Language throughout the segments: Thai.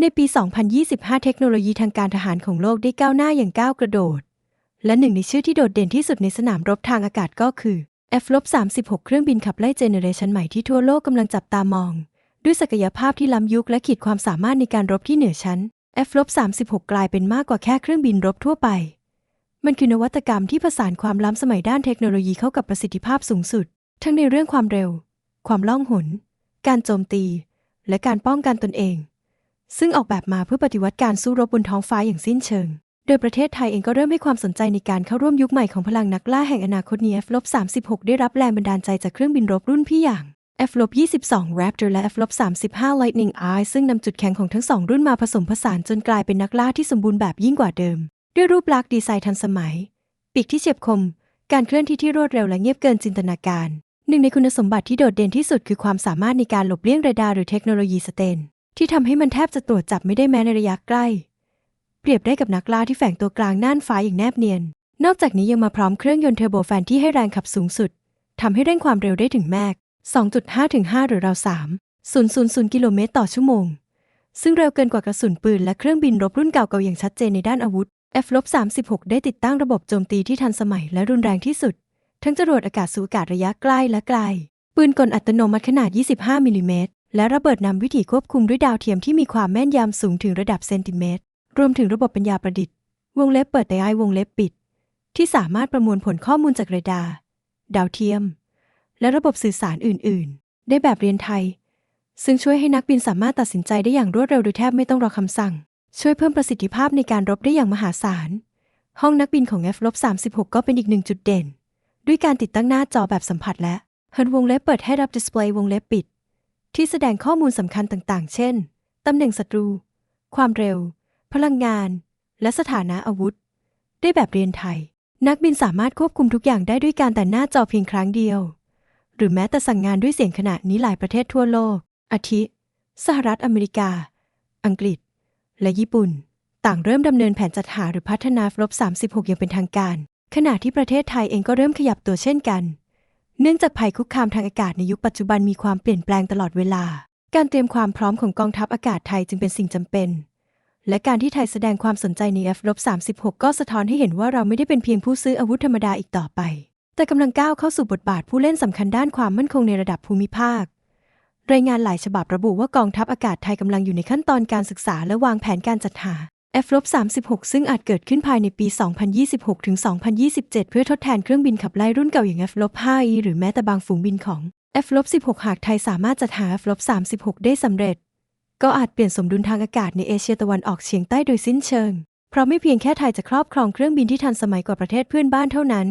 ในปี 2025 เทคโนโลยีทางการทหารของโลกได้ก้าวหน้าอย่างก้าวกระโดด และหนึ่งในชื่อที่โดดเด่นที่สุดในสนามรบทางอากาศก็คือ F-36 เครื่องบินขับไล่เจเนเรชันใหม่ที่ทั่วโลกกำลังจับตามอง ด้วยศักยภาพที่ล้ำยุคและขีดความสามารถในการรบที่เหนือชั้น F-36 กลายเป็นมากกว่าแค่เครื่องบินรบทั่วไป มันคือนวัตกรรมที่ผสานความล้ำสมัยด้านเทคโนโลยีเข้ากับประสิทธิภาพสูงสุด ทั้งในเรื่องความเร็ว ความล่องหน การโจมตี และการป้องกันตนเอง ซึ่งออกแบบมาเพื่อปฏิวัติการสู้รบบนท้องฟ้าอย่างสิ้นเชิง โดยประเทศไทยเองก็เริ่มให้ความสนใจในการเข้าร่วมยุคใหม่ของพลังนักล่าแห่งอนาคตนี้ F-36 ได้รับแรงบันดาลใจจากเครื่องบินรบรุ่นพี่อย่าง F-22 Raptor และ F-35 Lightning Eye ซึ่งนำจุดแข็งของทั้งสองรุ่นมาผสมผสานจนกลายเป็นนักล่าที่สมบูรณ์แบบยิ่งกว่าเดิม ด้วยรูปลักษณ์ดีไซน์ทันสมัย ปีกที่เฉียบคม การเคลื่อนที่ที่รวดเร็วและเงียบเกินจินตนาการ หนึ่งในคุณสมบัติที่โดดเด่นที่สุดคือความสามารถในการหลบเลี่ยงเรดาร์หรือเทคโนโลยีสเตน ที่ทำให้มันแทบจะตรวจจับไม่ได้แม้ในระยะใกล้ เปรียบได้กับนักล่าที่แฝงตัวกลางน่านฟ้าอย่างแนบเนียน นอกจากนี้ยังมาพร้อมเครื่องยนต์เทอร์โบแฟนที่ให้แรงขับสูงสุดทำให้เร่งความเร็วได้ถึงแมก2.5ถึง5หรือราว3 000 กิโลเมตรต่อชั่วโมง ซึ่งเร็วเกินกว่ากระสุนปืนและเครื่องบินรบรุ่นเก่าๆอย่างชัดเจนในด้านอาวุธ F-36 ได้ติดตั้งระบบโจมตีที่ทันสมัยและรุนแรงที่สุด ทั้งจรวดอากาศสู่อากาศระยะใกล้และไกล ปืนกลอัตโนมัติขนาด 25 มิลิเมตร และระเบิดนำวิถีควบคุมด้วยดาวเทียมที่มีความแม่นยำสูงถึงระดับเซนติเมตร รวมถึงระบบปัญญาประดิษฐ์ วงเล็บเปิดแต่ไอวงเล็บปิด ที่สามารถประมวลผลข้อมูลจากเรดาร์ดาวเทียม และระบบสื่อสารอื่น ๆ ได้แบบเรียนไทย ซึ่งช่วยให้นักบินสามารถตัดสินใจได้อย่างรวดเร็วโดยแทบไม่ต้องรอคำสั่ง ช่วยเพิ่มประสิทธิภาพในการรบได้อย่างมหาศาล ห้องนักบินของ F-36 ก็เป็นอีกหนึ่งจุดเด่น ด้วยการติดตั้งหน้าจอแบบสัมผัสและเฮิร์วงเล็บเปิดให้รับดิสเพลย์วงเล็บปิด ที่แสดงข้อมูลสำคัญต่างๆ เช่น ตำแหน่งศัตรู ความเร็ว พลังงาน และสถานะอาวุธ ได้แบบเรียนไทย นักบินสามารถควบคุมทุกอย่างได้ด้วยการแต่หน้าจอเพียงครั้งเดียว หรือแม้แต่สั่งงานด้วยเสียงขณะนี้หลายประเทศทั่วโลก อาทิ สหรัฐอเมริกา อังกฤษ และญี่ปุ่น ต่างเริ่มดำเนินแผนจัดหาหรือพัฒนาฟลบ36อย่างเป็นทางการ ขณะที่ประเทศไทยเองก็เริ่มขยับตัวเช่นกัน เนื่องจากภัยคุกคามทางอากาศในยุคปัจจุบันมีความเปลี่ยนแปลงตลอดเวลา การเตรียมความพร้อมของกองทัพอากาศไทยจึงเป็นสิ่งจำเป็น และการที่ไทยแสดงความสนใจใน F-36 ก็สะท้อนให้เห็นว่าเราไม่ได้เป็นเพียงผู้ซื้ออาวุธธรรมดาอีกต่อไป แต่กำลังก้าวเข้าสู่บทบาทผู้เล่นสำคัญด้านความมั่นคงในระดับภูมิภาค รายงานหลายฉบับระบุว่ากองทัพอากาศไทยกำลังอยู่ในขั้นตอนการศึกษาและวางแผนการจัดหา F-36 ซึ่งอาจเกิดขึ้นภายในปี 2026 ถึง 2027 เพื่อทดแทนเครื่องบินขับไล่รุ่นเก่าอย่าง F-5E หรือแม้แต่บางฝูงบินของ F-16 หากไทยสามารถจัดหา F-36 ได้สำเร็จ ก็อาจเปลี่ยนสมดุลทางอากาศในเอเชียตะวันออกเฉียงใต้โดยสิ้นเชิง เพราะไม่เพียงแค่ไทยจะครอบครองเครื่องบินที่ทันสมัยกว่าประเทศเพื่อนบ้านเท่านั้น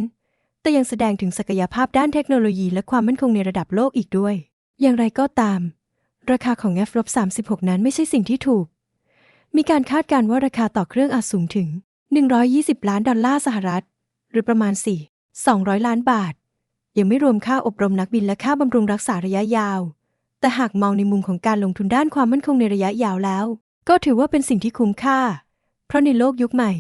แต่ยังแสดงถึงศักยภาพด้านเทคโนโลยีและความมั่นคงในระดับโลกอีกด้วย อย่างไรก็ตาม ราคาของ F-36 นั้นไม่ใช่สิ่งที่ถูก มีการคาดการณ์ว่าราคาต่อเครื่องอาจสูงถึง 120 ล้านดอลลาร์สหรัฐ หรือประมาณ 4 200 ล้านบาท ยังไม่รวมค่าอบรมนักบินและค่าบำรุงรักษาระยะยาว แต่หากมองในมุมของการลงทุนด้านความมั่นคงในระยะยาวแล้ว ก็ถือว่าเป็นสิ่งที่คุ้มค่า เพราะในโลกยุคใหม่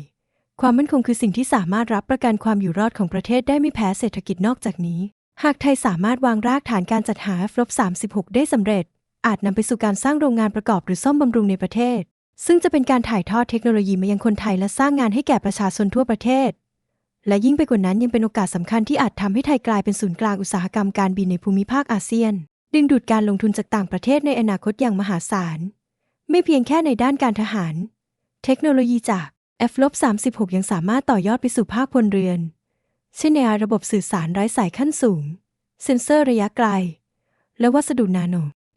ความมั่นคงคือสิ่งที่สามารถรับประกันความอยู่รอดของประเทศได้ไม่แพ้เศรษฐกิจนอกจากนี้ หากไทยสามารถวางรากฐานการจัดหา F-36 ได้สำเร็จ อาจนำไปสู่การสร้างโรงงานประกอบหรือซ่อมบำรุงในประเทศ ซึ่งจะเป็นการถ่ายทอดเทคโนโลยีมายังคนไทยและสร้างงานให้แก่ประชาชนทั่วประเทศ และยิ่งไปกว่านั้นยังเป็นโอกาสสำคัญที่อาจทำให้ไทยกลายเป็นศูนย์กลางอุตสาหกรรมการบินในภูมิภาคอาเซียน ดึงดูดการลงทุนจากต่างประเทศในอนาคตอย่างมหาศาล ไม่เพียงแค่ในด้านการทหาร เทคโนโลยีจาก F-36 ยังสามารถต่อยอดไปสู่ภาคพลเรือน เช่นในระบบสื่อสารไร้สายขั้นสูง เซ็นเซอร์ระยะไกล และวัสดุนาโน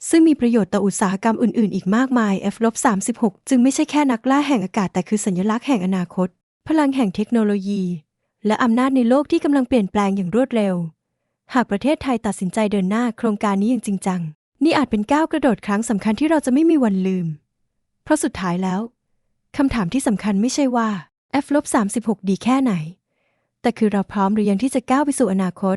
ซึ่งมีประโยชน์ต่ออุตสาหกรรมอื่น ๆ อีกมากมาย F-36 จึงไม่ใช่แค่นักล่าแห่งอากาศแต่คือสัญลักษณ์แห่งอนาคต พลังแห่งเทคโนโลยี และอำนาจในโลกที่กำลังเปลี่ยนแปลงอย่างรวดเร็ว หากประเทศไทยตัดสินใจเดินหน้าโครงการนี้อย่างจริงจัง นี่อาจเป็นก้าวกระโดดครั้งสำคัญที่เราจะไม่มีวันลืม เพราะสุดท้ายแล้วคำถามที่สำคัญไม่ใช่ว่า F-36 ดีแค่ไหน แต่คือเราพร้อมหรือยังที่จะก้าวไปสู่อนาคต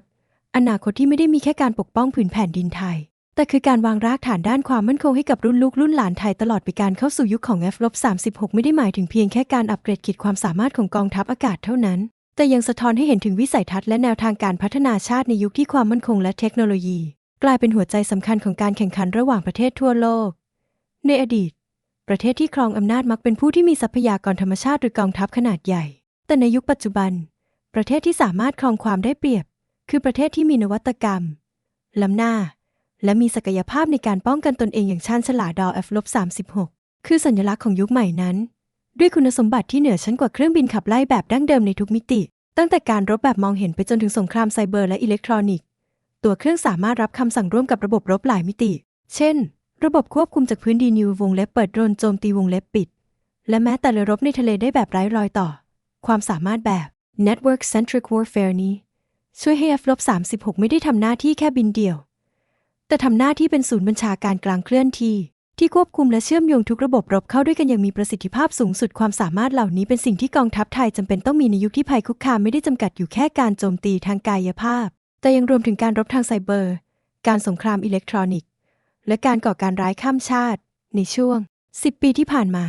อนาคตที่ไม่ได้มีแค่การปกป้องผืนแผ่นดินไทย แต่คือการวางรากฐานด้านความมั่นคงให้กับรุ่นลูกรุ่นหลานไทยตลอดไปการเข้าสู่ยุคของ F-36 ไม่ได้หมายถึงเพียงแค่การอัปเกรดขีดความสามารถของกองทัพอากาศเท่านั้น แต่ยังสะท้อนให้เห็นถึงวิสัยทัศน์และแนวทางการพัฒนาชาติในยุคที่ความมั่นคงและเทคโนโลยี กลายเป็นหัวใจสำคัญของการแข่งขันระหว่างประเทศทั่วโลก ในอดีต ประเทศที่ครองอำนาจมักเป็นผู้ที่มีทรัพยากรธรรมชาติหรือกองทัพขนาดใหญ่ แต่ในยุคปัจจุบัน ประเทศที่สามารถครองความได้เปรียบ คือประเทศที่มีนวัตกรรมล้ำหน้า และมีศักยภาพในการป้องกันตนเองอย่างชาญฉลาดดอ F-36 คือสัญลักษณ์ของยุคใหม่นั้น ด้วยคุณสมบัติที่เหนือชั้นกว่าเครื่องบินขับไล่แบบดั้งเดิมในทุกมิติ ตั้งแต่การรบแบบมองเห็นไปจนถึงสงครามไซเบอร์และอิเล็กทรอนิกส์ ตัวเครื่องสามารถรับคำสั่งร่วมกับระบบรบหลายมิติ เช่น ระบบควบคุมจากพื้นดินนิววงเล็บเปิดโดรนโจมตีวงเล็บปิด และแม้แต่เรือรบในทะเลได้แบบไร้รอยต่อ ความสามารถแบบ Network Centric Warfare นี้ ช่วยให้ F-36 ไม่ได้ทำหน้าที่แค่บินเดี่ยว แต่ทำหน้าที่เป็นศูนย์บัญชาการกลางเคลื่อนที่ ที่ควบคุมและเชื่อมโยงทุกระบบรบเข้าด้วยกันอย่างมีประสิทธิภาพสูงสุดความสามารถเหล่านี้เป็นสิ่งที่กองทัพไทยจำเป็นต้องมีในยุคที่ภัยคุกคามไม่ได้จำกัดอยู่แค่การโจมตีทางกายภาพ แต่ยังรวมถึงการรบทางไซเบอร์ การสงครามอิเล็กทรอนิกส์ และการก่อการร้ายข้ามชาติ ในช่วง 10 ปีที่ผ่านมา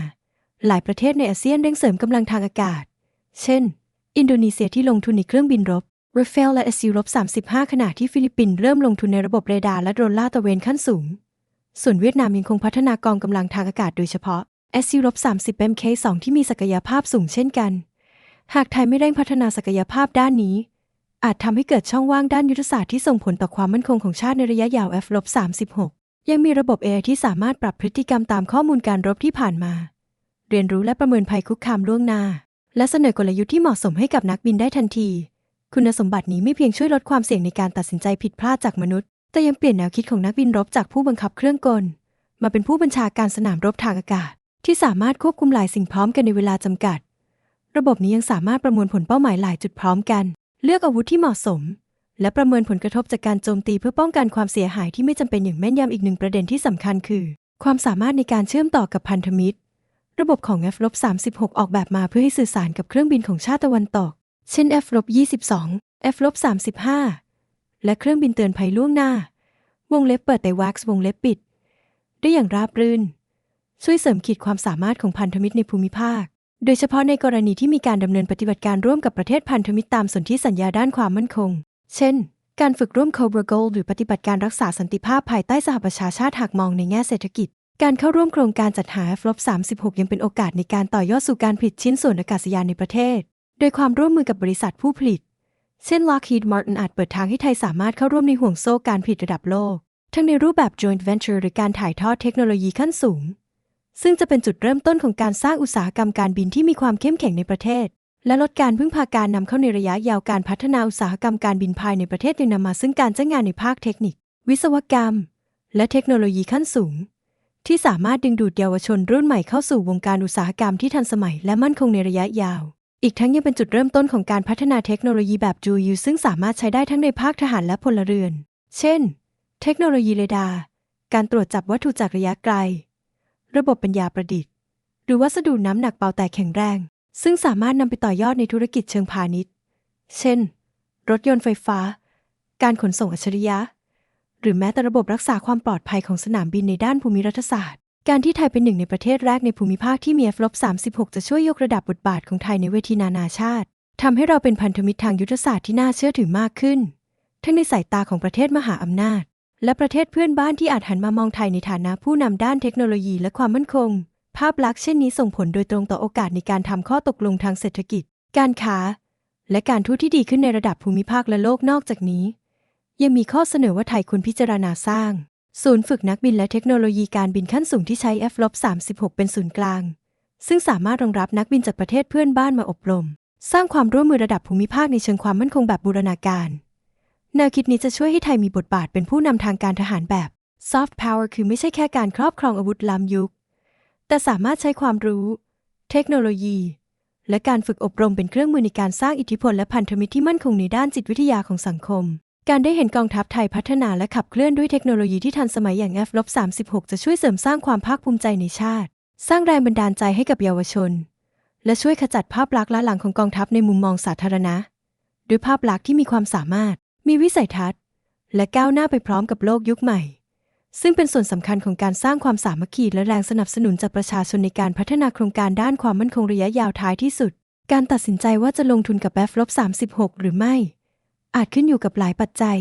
หลายประเทศในอาเซียนเร่งเสริมกำลังทางอากาศ เช่น อินโดนีเซียที่ลงทุนในเครื่องบินรบ r a f a e l และ SU-35 ขณะที่ฟิลิปปินส์เริ่มลงทุนในระบบเรดาร์และโดรนลาดตระเวนขั้นสูง ส่วนเวียดนามยังคงพัฒนากองกำลังทางอากาศโดยเฉพาะ SU-30 MK2 ที่มีศักยภาพสูงเช่นกัน หากไทยไม่เร่งพัฒนาศักยภาพด้านนี้ อาจทำให้เกิดช่องว่างด้านยุทธศาสตร์ที่ส่งผลต่อความมั่นคงของชาติในระยะยาว F-36 ยังมีระบบ AI ที่สามารถปรับพฤติกรรมตามข้อมูลการรบที่ผ่านมา เรียนรู้และประเมินภัยคุกคามล่วงหน้า และเสนอกลยุทธ์ที่เหมาะสมให้กับนักบินได้ทันที คุณสมบัตินี้ไม่เพียงช่วยลดความเสี่ยงในการตัดสินใจผิดพลาดจากมนุษย์ แต่ยังเปลี่ยนแนวคิดของนักบินรบจากผู้บังคับเครื่องกล มาเป็นผู้บัญชาการสนามรบทางอากาศ ที่สามารถควบคุมหลายสิ่งพร้อมกันในเวลาจำกัด ระบบนี้ยังสามารถประมวลผลเป้าหมายหลายจุดพร้อมกัน เลือกอาวุธที่เหมาะสม และประเมินผลกระทบจากการโจมตีเพื่อป้องกันความเสียหายที่ไม่จำเป็นอย่างแม่นยำอีกหนึ่งประเด็นที่สำคัญคือ ความสามารถในการเชื่อมต่อกับพันธมิตร ระบบของ F-36 ออกแบบมาเพื่อให้สื่อสารกับเครื่องบินของชาติตะวันตก เช่น F-22 F-35 และเครื่องบินเตือนภัยล่วงหน้า วงเล็บเปิดแต่วักซ์วงเล็บปิด ได้อย่างราบรื่น ช่วยเสริมขีดความสามารถของพันธมิตรในภูมิภาค โดยเฉพาะในกรณีที่มีการดำเนินปฏิบัติการร่วมกับประเทศพันธมิตรตามสนธิสัญญาด้านความมั่นคง เช่น การฝึกร่วม Cobra Gold หรือปฏิบัติการรักษาสันติภาพภายใต้สหประชาชาติหากมองในแง่เศรษฐกิจการเข้าร่วมโครงการจัดหา F-36 ยังเป็นโอกาสในการต่อยอดสู่การผลิตชิ้นส่วนอากาศยานในประเทศ ดยความร่วมมือกับบริษัทผู้ผลิต เช่น Lockheed Martin อาจเปิดทางให้ไทยสามารถเข้าร่วมในห่วงโซ่การผลิตระดับโลก ทั้งในรูปแบบ joint venture หรือการถ่ายทอดเทคโนโลยีขั้นสูง ซึ่งจะเป็นจุดเริ่มต้นของการสร้างอุตสาหกรรมการบินที่มีความเข้มแข็งในประเทศ และลดการพึ่งพาการนำเข้าในระยะยาวการพัฒนาอุตสาหกรรมการบินภายในประเทศยังนำมาซึ่งการจ้างงานในภาคเทคนิค วิศวกรรม และเทคโนโลยีขั้นสูงที่สามารถดึงดูดเยาวชนรุ่นใหม่เข้าสู่วงการอุตสาหกรรมที่ทันสมัยและมั่นคงในระยะยาว อีกทั้งยังเป็นจุดเริ่มต้นของการพัฒนาเทคโนโลยีแบบจูยูซึ่งสามารถใช้ได้ทั้งในภาคทหารและพลเรือน เช่น เทคโนโลยีเรดาร์การตรวจจับวัตถุจากระยะไกล ระบบปัญญาประดิษฐ์ หรือวัสดุน้ำหนักเบาแต่แข็งแรง ซึ่งสามารถนำไปต่อยอดในธุรกิจเชิงพาณิชย์ เช่น รถยนต์ไฟฟ้า การขนส่งอัจฉริยะ หรือแม้แต่ระบบรักษาความปลอดภัยของสนามบินในด้านภูมิรัฐศาสตร์ การที่ไทยเป็นหนึ่งในประเทศแรกในภูมิภาคที่มี F-36 จะช่วยยกระดับบทบาทของไทยในเวทีนานาชาติทำให้เราเป็นพันธมิตรทางยุทธศาสตร์ที่น่าเชื่อถือมากขึ้น ทั้งในสายตาของประเทศมหาอำนาจ และประเทศเพื่อนบ้านที่อาจหันมามองไทยในฐานะผู้นำด้านเทคโนโลยีและความมั่นคง ภาพลักษณ์เช่นนี้ส่งผลโดยตรงต่อโอกาสในการทำข้อตกลงทางเศรษฐกิจ การค้า และการทูตที่ดีขึ้นในระดับภูมิภาคและโลกนอกจากนี้ ยังมีข้อเสนอว่าไทยควรพิจารณาสร้าง ศูนย์ฝึกนักบินและเทคโนโลยีการบินขั้นสูงที่ใช้ F-36 เป็นศูนย์กลาง ซึ่งสามารถรองรับนักบินจากประเทศเพื่อนบ้านมาอบรม สร้างความร่วมมือระดับภูมิภาคในเชิงความมั่นคงแบบบูรณาการ แนวคิดนี้จะช่วยให้ไทยมีบทบาทเป็นผู้นำทางการทหารแบบ soft power คือไม่ใช่แค่การครอบครองอาวุธล้ำยุค แต่สามารถใช้ความรู้ เทคโนโลยี และการฝึกอบรมเป็นเครื่องมือในการสร้างอิทธิพลและพันธมิตรที่มั่นคงในด้านจิตวิทยาของสังคม การได้เห็นกองทัพไทยพัฒนาและขับเคลื่อนด้วยเทคโนโลยีที่ทันสมัยอย่าง F-36 จะช่วยเสริมสร้างความภาคภูมิใจในชาติ สร้างแรงบันดาลใจให้กับเยาวชน และช่วยขจัดภาพลักษณ์ล้าหลังของกองทัพในมุมมองสาธารณะ ด้วยภาพลักษณ์ที่มีความสามารถ มีวิสัยทัศน์ และก้าวหน้าไปพร้อมกับโลกยุคใหม่ ซึ่งเป็นส่วนสำคัญของการสร้างความสามัคคีและแรงสนับสนุนจากประชาชนในการพัฒนาโครงการด้านความมั่นคงระยะยาวท้ายที่สุด การตัดสินใจว่าจะลงทุนกับ F-36 หรือไม่ อาจขึ้นอยู่กับหลายปัจจัย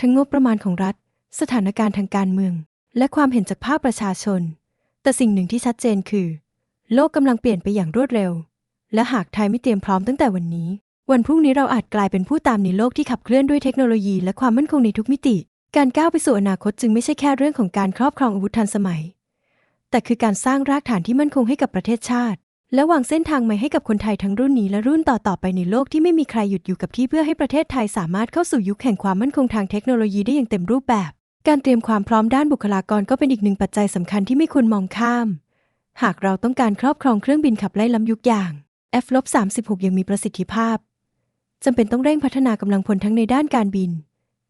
ทั้งงบประมาณของรัฐ สถานการณ์ทางการเมือง และความเห็นจากภาคประชาชน แต่สิ่งหนึ่งที่ชัดเจนคือ โลกกำลังเปลี่ยนไปอย่างรวดเร็ว และหากไทยไม่เตรียมพร้อมตั้งแต่วันนี้ วันพรุ่งนี้เราอาจกลายเป็นผู้ตามในโลกที่ขับเคลื่อนด้วยเทคโนโลยีและความมั่นคงในทุกมิติ การก้าวไปสู่อนาคตจึงไม่ใช่แค่เรื่องของการครอบครองอาวุธทันสมัย แต่คือการสร้างรากฐานที่มั่นคงให้กับประเทศชาติ และวางเส้นทางใหม่ให้กับคนไทยทั้งรุ่นนี้และรุ่นต่อๆไปในโลกที่ไม่มีใครหยุดอยู่กับที่เพื่อให้ประเทศไทยสามารถเข้าสู่ยุคแห่งความมั่นคงทางเทคโนโลยีได้อย่างเต็มรูปแบบ การเตรียมความพร้อมด้านบุคลากรก็เป็นอีกหนึ่งปัจจัยสำคัญที่ไม่ควรมองข้าม หากเราต้องการครอบครองเครื่องบินขับไล่ล้ำยุคอย่าง F-36 ยังมีประสิทธิภาพจำเป็นต้องเร่งพัฒนากำลังพลทั้งในด้านการบิน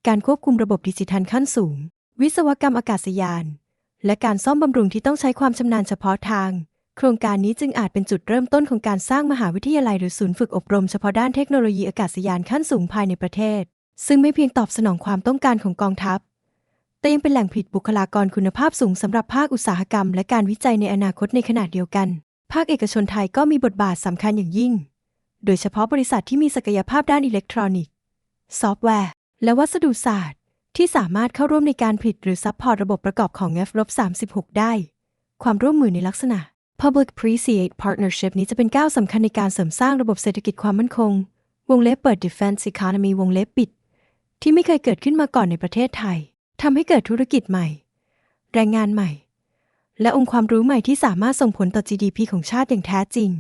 การควบคุมระบบดิจิทัลขั้นสูง วิศวกรรมอากาศยาน และการซ่อมบำรุงที่ต้องใช้ความชำนาญเฉพาะทาง โครงการนี้จึงอาจเป็นจุดเริ่มต้นของการสร้างมหาวิทยาลัยหรือศูนย์ฝึกอบรมเฉพาะด้านเทคโนโลยีอากาศยานขั้นสูงภายในประเทศ ซึ่งไม่เพียงตอบสนองความต้องการของกองทัพ แต่ยังเป็นแหล่งผลิตบุคลากรคุณภาพสูงสำหรับภาคอุตสาหกรรม และการวิจัยในอนาคตในขณะเดียวกัน ภาคเอกชนไทยก็มีบทบาทสำคัญอย่างยิ่ง โดยเฉพาะบริษัทที่มีศักยภาพด้านอิเล็กทรอนิกส์ ซอฟต์แวร์ และวัสดุศาสตร์ ที่สามารถเข้าร่วมในการผลิตหรือซัพพอร์ตระบบประกอบของ F-36 ได้ ความร่วมมือในลักษณะ Public Private Partnership นี้จะเป็นก้าวสำคัญในการเสริมสร้างระบบเศรษฐกิจความมั่นคง วงเล็บเปิด Defense Economy วงเล็บปิด ที่ไม่เคยเกิดขึ้นมาก่อนในประเทศไทยทำให้เกิดธุรกิจใหม่ แรงงานใหม่ และองค์ความรู้ใหม่ที่สามารถส่งผลต่อ GDP ของชาติอย่างแท้จริง